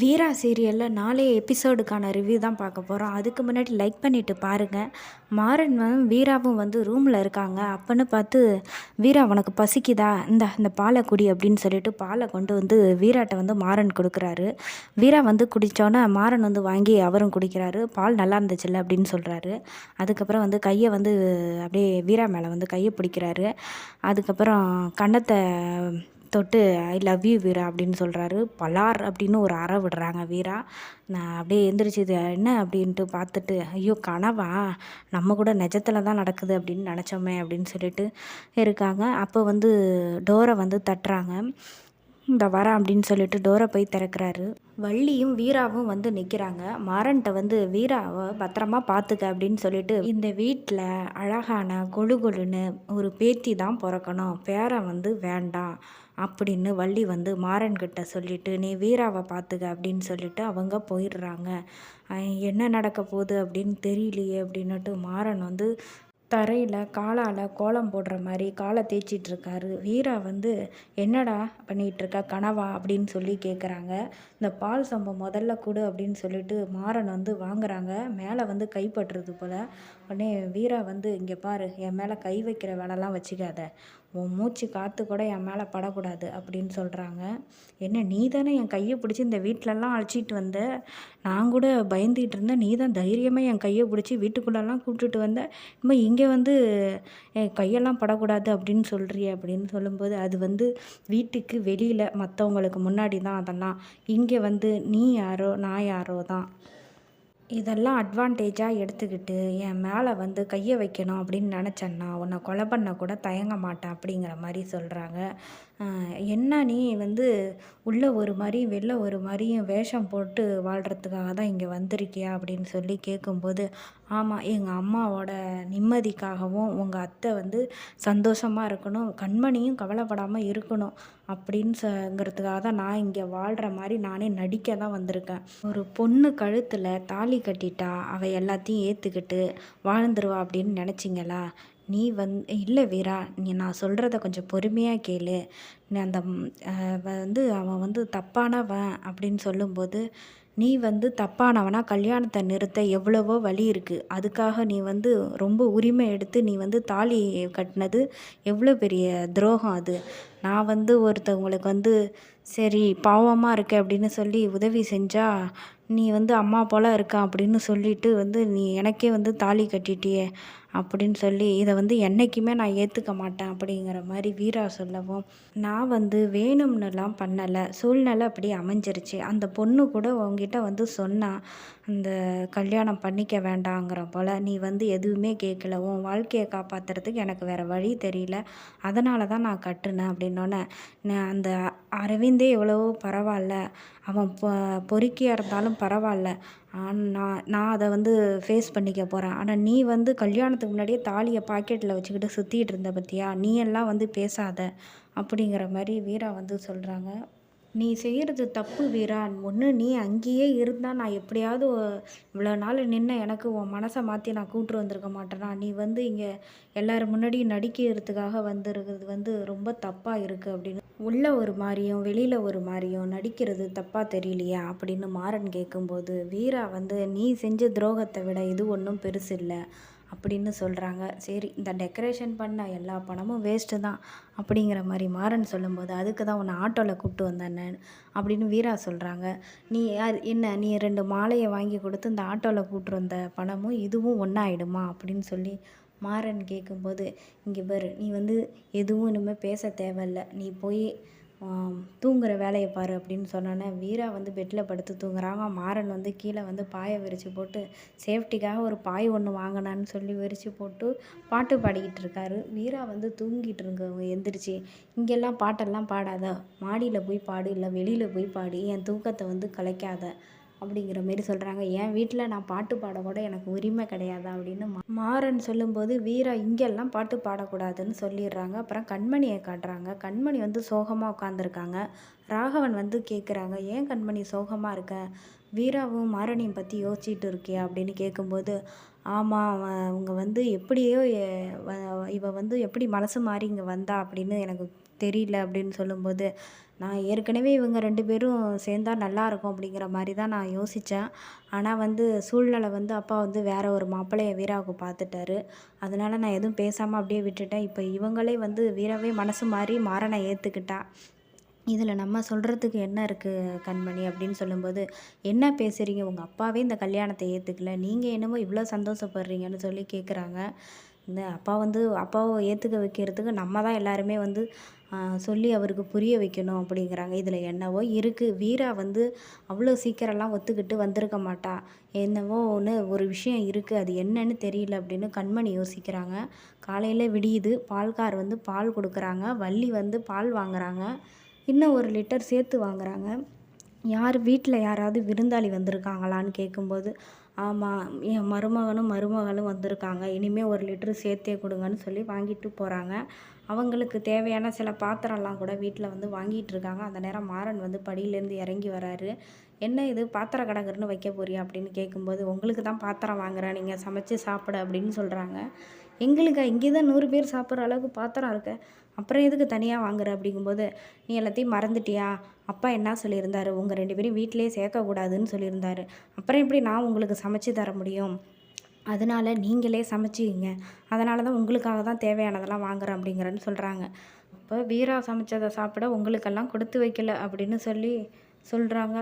வீரா சீரியலில் நாளைய எபிசோடுக்கான ரிவ்யூ தான் பார்க்க போகிறோம் அதுக்கு முன்னாடி லைக் பண்ணிவிட்டு பாருங்கள் மாறன் வந்து வீராவும் வந்து ரூமில் இருக்காங்க. அப்போன்னு பார்த்து வீரா உனக்கு பசிக்குதா? இந்த இந்த பாலை குடி அப்படின்னு சொல்லிட்டு பாலை கொண்டு வந்து வீராட்டை வந்து மாறன் கொடுக்குறாரு. வீரா வந்து குடித்தோன்னே மாறன் வந்து வாங்கி அவரும் குடிக்கிறாரு. பால் நல்லா இருந்துச்சுல்ல அப்படின்னு சொல்கிறாரு அதுக்கப்புறம் வந்து கையை வந்து அப்படியே வீரா மேலே வந்து கையை பிடிக்கிறாரு. அதுக்கப்புறம் கன்னத்தை தொட்டு ஐ லவ் யூ வீரா அப்படின்னு சொல்கிறாரு பலார் அப்படின்னு ஒரு அறை விடுறாங்க வீரா. நான் அப்படியே எந்திரிச்சு இது என்ன? அப்படின்ட்டு பார்த்துட்டு ஐயோ கனவா? நம்ம கூட நிஜத்தில் தான் நடக்குது அப்படின்னு நினச்சோமே அப்படின்னு சொல்லிட்டு இருக்காங்க. அப்போ வந்து டோரை வந்து தட்டுறாங்க. இந்த வரேன் அப்படின்னு சொல்லிட்டு டோரை போய் திறக்கிறாரு. வள்ளியும் வீராவும் வந்து நிற்கிறாங்க மாறன்ட்ட வந்து வீராவை பத்திரமா பார்த்துக்க அப்படின்னு சொல்லிட்டு இந்த வீட்டில் அழகான கொழு கொழுன்னு ஒரு பேத்தி தான் பிறக்கணும். பேரன் வந்து வேண்டாம் அப்படின்னு வள்ளி வந்து மாறன்கிட்ட சொல்லிட்டு நீ வீராவை பார்த்துக்க அப்படின்னு சொல்லிட்டு அவங்க போயிடுறாங்க. என்ன நடக்க போகுது? அப்படின்னு தெரியலையே அப்படின்னுட்டு மாறன் வந்து தரையில் காலால் கோலம் போடுற மாதிரி காலை தேய்ச்சிட்ருக்காரு. வீரா வந்து என்னடா பண்ணிகிட்ருக்க கனவா? அப்படின்னு சொல்லி கேட்குறாங்க இந்த பால் சம்பம் முதல்ல கொடு அப்படின்னு சொல்லிட்டு மாறன் வந்து வாங்குறாங்க. மேலே வந்து கைப்பற்றுறது போல். உடனே வீரா வந்து இங்கே பாரு என் மேலே கை வைக்கிற வேலைலாம் வச்சுக்காத. உன் மூச்சு காற்று கூட என் மேலே படக்கூடாது அப்படின்னு சொல்கிறாங்க என்ன நீ தானே என் கையை பிடிச்சி இந்த வீட்டிலலாம் அழைச்சிட்டு வந்த? நான் கூட பயந்துக்கிட்டு இருந்தேன். நீ தான் தைரியமாக என் கையை பிடிச்சி வீட்டுக்குள்ளெல்லாம் கூப்பிட்டுட்டு வந்த? இனிமேல் இங்கே வந்து என் கையெல்லாம் படக்கூடாது அப்படின்னு சொல்கிறிய அப்படின்னு சொல்லும்போது அது வந்து வீட்டுக்கு வெளியில் மற்றவங்களுக்கு முன்னாடி தான் அதெல்லாம். இங்கே வந்து நீ யாரோ நான் யாரோ தான் இதெல்லாம் அட்வான்டேஜாக எடுத்துக்கிட்டு என் மேலே வந்து கையை வைக்கணும் அப்படின்னு நினச்சேன்னா உன்னை கொலை பண்ண கூட தயங்க மாட்டேன் அப்படிங்கிற மாதிரி சொல்கிறாங்க என்ன நீ வந்து உள்ளே ஒரு மாதிரி வெளில ஒரு மாதிரியும் வேஷம் போட்டு வாழ்கிறதுக்காக தான் இங்கே வந்திருக்கியா அப்படின்னு சொல்லி கேட்கும்போது ஆமாம் எங்கள் அம்மாவோட நிம்மதிக்காகவும் உங்கள் அத்தை வந்து சந்தோஷமாக இருக்கணும் கண்மணியும் கவலைப்படாமல் இருக்கணும் அப்படின்னு சங்கிறதுக்காக தான் நான் இங்கே வாழ்கிற மாதிரி நானே நடிக்க தான் வந்திருக்கேன். ஒரு பொண்ணு கழுத்தில் தாலி கட்டிட்டா அவள் எல்லாத்தையும் ஏற்றுக்கிட்டு வாழ்ந்துருவா அப்படின்னு நினச்சிங்களா? நீ வந் இல்லை வீரா நீ நான் சொல்கிறத கொஞ்சம் பொறுமையாக கேளு. நீ அந்த வந்து அவன் வந்து தப்பானவன் அப்படின்னு சொல்லும்போது நீ வந்து தப்பானவனா கல்யாணத்தை நிறுத்த எவ்வளவோ வழி இருக்குது அதுக்காக நீ வந்து ரொம்ப உரிமை எடுத்து நீ வந்து தாலி கட்டினது எவ்வளோ பெரிய துரோகம் அது. நான் வந்து ஒருத்தவங்களுக்கு வந்து சரி பாவமாக இருக்க அப்படின்னு சொல்லி உதவி செஞ்சால் நீ வந்து அம்மா போல் இருக்க அப்படின்னு சொல்லிட்டு வந்து நீ எனக்கே வந்து தாலி கட்டிட்டியே. அப்படின்னு சொல்லி இதை வந்து என்றைக்குமே நான் ஏற்றுக்க மாட்டேன் அப்படிங்கிற மாதிரி வீரா சொல்லவும் நான் வந்து வேணும்னுலாம் பண்ணலை. சூழ்நிலை அப்படி அமைஞ்சிருச்சு. அந்த பொண்ணு கூட உங்ககிட்ட வந்து சொன்னால் அந்த கல்யாணம் பண்ணிக்க வேண்டாங்கிற போல் நீ வந்து எதுவுமே கேட்கல உன் வாழ்க்கையை காப்பாற்றுறதுக்கு எனக்கு வேறு வழி தெரியல. அதனால தான் நான் கட்டுனேன் அப்படின்னோடனே அந்த அரவிந்தே எவ்வளவோ பரவாயில்ல. அவன் பொ பொறுக்கியாக இருந்தாலும் பரவாயில்ல. நான் நான் அதை வந்து ஃபேஸ் பண்ணிக்க போகிறேன் ஆனால் நீ வந்து கல்யாணத்துக்கு முன்னாடியே தாலியை பாக்கெட்டில் வச்சுக்கிட்டு சுற்றிட்டு இருந்த பற்றியா நீ எல்லாம் வந்து பேசாத. அப்படிங்கிற மாதிரி வீரா வந்து சொல்கிறாங்க நீ செய்கிறது தப்பு வீரா. ஒன்று நீ அங்கேயே இருந்தால் நான் எப்படியாவது இவ்வளோ நாள் நின்று எனக்கு உன் மனசை மாற்றி நான் கூப்பிட்டு வந்திருக்க மாட்டேனா? நீ வந்து இங்கே எல்லோரும் முன்னாடியும் நடிக்கிறதுக்காக வந்துருக்கிறது வந்து ரொம்ப தப்பாக இருக்குது அப்படின்னு. உள்ளே ஒரு மாதிரியும் வெளியில் ஒரு மாதிரியும் நடிக்கிறது தப்பாக தெரியலையா அப்படின்னு மாறன் கேட்கும்போது வீரா வந்து நீ செஞ்ச துரோகத்தை விட இது ஒன்றும் பெருசு இல்லை. அப்படின்னு சொல்கிறாங்க சரி இந்த டெக்கரேஷன் பண்ண எல்லா பணமும் வேஸ்ட்டு தான் அப்படிங்கிற மாதிரி மாறன் சொல்லும்போது அதுக்கு தான் உன்னை ஆட்டோவில் கூப்பிட்டு வந்தேன்னு அப்படின்னு வீரா சொல்கிறாங்க நீ என்ன நீ ரெண்டு மாலையை வாங்கி கொடுத்து இந்த ஆட்டோவில் கூப்பிட்டு வந்த பணமும் இதுவும் ஒன்றாயிடுமா அப்படின்னு சொல்லி மாறன் கேட்கும்போது இங்கே பாரு நீ வந்து எதுவும் இனிமேல் பேச தேவையில்ல. நீ போய் தூங்குகிற வேலையை பாரு அப்படின்னு சொன்னோன்னே வீரா வந்து பெட்டில் படுத்து தூங்குறாங்க. மாறன் வந்து கீழே வந்து பாயை விரித்து போட்டு சேஃப்டிக்காக ஒரு பாய் ஒன்று வாங்கினான்னு சொல்லி விரித்து போட்டு பாட்டு பாடிக்கிட்டு இருக்காரு. வீரா வந்து தூங்கிட்டு இருக்கவங்க எந்திரிச்சு இங்கெல்லாம் பாட்டெல்லாம் பாடாத. மாடியில் போய் பாடு இல்லை வெளியில் போய் பாடு. என் தூக்கத்தை வந்து கலைக்காத. அப்படிங்கிற மாரி சொல்கிறாங்க என் வீட்டில் நான் பாட்டு பாடக்கூட எனக்கு உரிமை கிடையாது அப்படின்னு மாறன் சொல்லும்போது வீரா இங்கெல்லாம் பாட்டு பாடக்கூடாதுன்னு சொல்லிடுறாங்க. அப்புறம் கண்மணியை காட்டுறாங்க. கண்மணி வந்து சோகமாக உட்காந்துருக்காங்க ராகவன் வந்து கேட்குறாங்க ஏன் கண்மணி சோகமாக இருக்க? வீராவும் மாரணியும் பற்றி யோசிச்சுட்டு இருக்கியா? அப்படின்னு கேட்கும்போது ஆமாம் அவங்க வந்து எப்படியோ இவ வந்து எப்படி மனசு மாறி இங்கே வந்தா? அப்படின்னு எனக்கு தெரியல அப்படின்னு சொல்லும்போது நான் ஏற்கனவே இவங்க ரெண்டு பேரும் சேர்ந்தால் நல்லாயிருக்கும் அப்படிங்கிற மாதிரி தான் நான் யோசித்தேன் ஆனால் வந்து சூழ்நிலை வந்து அப்பா வந்து வேற ஒரு மாப்பிள்ளைய வீராவுக்கு பார்த்துட்டாரு அதனால் நான் எதுவும் பேசாமல் அப்படியே விட்டுட்டேன். இப்போ இவங்களே வந்து வீராவே மனசு மாறி மாறனை ஏற்றுக்கிட்டா இதில் நம்ம சொல்கிறதுக்கு என்ன இருக்குது கண்மணி அப்படின்னு சொல்லும்போது என்ன பேசுகிறீங்க உங்கள் அப்பாவே இந்த கல்யாணத்தை ஏற்றுக்கல நீங்கள் என்னமோ இவ்வளோ சந்தோஷப்படுறீங்கன்னு சொல்லி கேட்குறாங்க இந்த அப்பா வந்து அப்பாவை ஏற்றுக்க வைக்கிறதுக்கு நம்ம தான் எல்லாருமே வந்து சொல்லி அவருக்கு புரிய வைக்கணும் அப்படிங்கிறாங்க. இதில் என்னவோ இருக்குது வீரா வந்து அவ்வளோ சீக்கிரம்லாம் ஒத்துக்கிட்டு வந்திருக்க மாட்டா. என்னவோ ஒன்று ஒரு விஷயம் இருக்குது அது என்னன்னு தெரியல அப்படின்னு கண்மணி யோசிக்கிறாங்க. காலையில் விடியுது. பால்கார் வந்து பால் கொடுக்குறாங்க. வள்ளி வந்து பால் வாங்குறாங்க. இன்னும் ஒரு லிட்டர் சேர்த்து வாங்குறாங்க. யார் வீட்டில் யாராவது விருந்தாளி வந்திருக்காங்களான்னு கேட்கும்போது ஆமாம் என் மருமகனும் மருமகளும் வந்திருக்காங்க. இனிமேல் ஒரு லிட்டரு சேர்த்தே கொடுங்கன்னு சொல்லி வாங்கிட்டு போகிறாங்க அவங்களுக்கு தேவையான சில பாத்திரம்லாம் கூட வீட்டில் வந்து வாங்கிட்டு இருக்காங்க. அந்த நேரம் மாறன் வந்து படியிலேருந்து இறங்கி வராரு. என்ன இது? பாத்திர கடகர்னு வைக்க போறியா? அப்படின்னு கேட்கும்போது உங்களுக்கு தான் பாத்திரம் வாங்குறேன். நீங்கள் சமைச்சு சாப்பிட அப்படின்னு சொல்கிறாங்க எங்களுக்கு? இங்கே தான் நூறு பேர் சாப்பிட்ற அளவுக்கு பாத்திரம் இருக்கு. அப்புறம் எதுக்கு தனியாக வாங்குற அப்படிங்கும்போது நீ எல்லாத்தையும் மறந்துட்டியா? அப்பா என்ன சொல்லியிருந்தாரு? உங்கள் ரெண்டு பேரும் வீட்டிலேயே சேர்க்கக்கூடாதுன்னு சொல்லியிருந்தாரு. அப்புறம் எப்படி நான் உங்களுக்கு சமைச்சு தர முடியும்? அதனால நீங்களே சமைச்சிக்கிங்க. அதனால தான் உங்களுக்காக தான் தேவையானதெல்லாம் வாங்குறேன் அப்படிங்கிறன்னு சொல்கிறாங்க அப்போ வீரா சமைச்சதை சாப்பிட உங்களுக்கெல்லாம் கொடுத்து வைக்கல அப்படின்னு சொல்லி சொல்கிறாங்க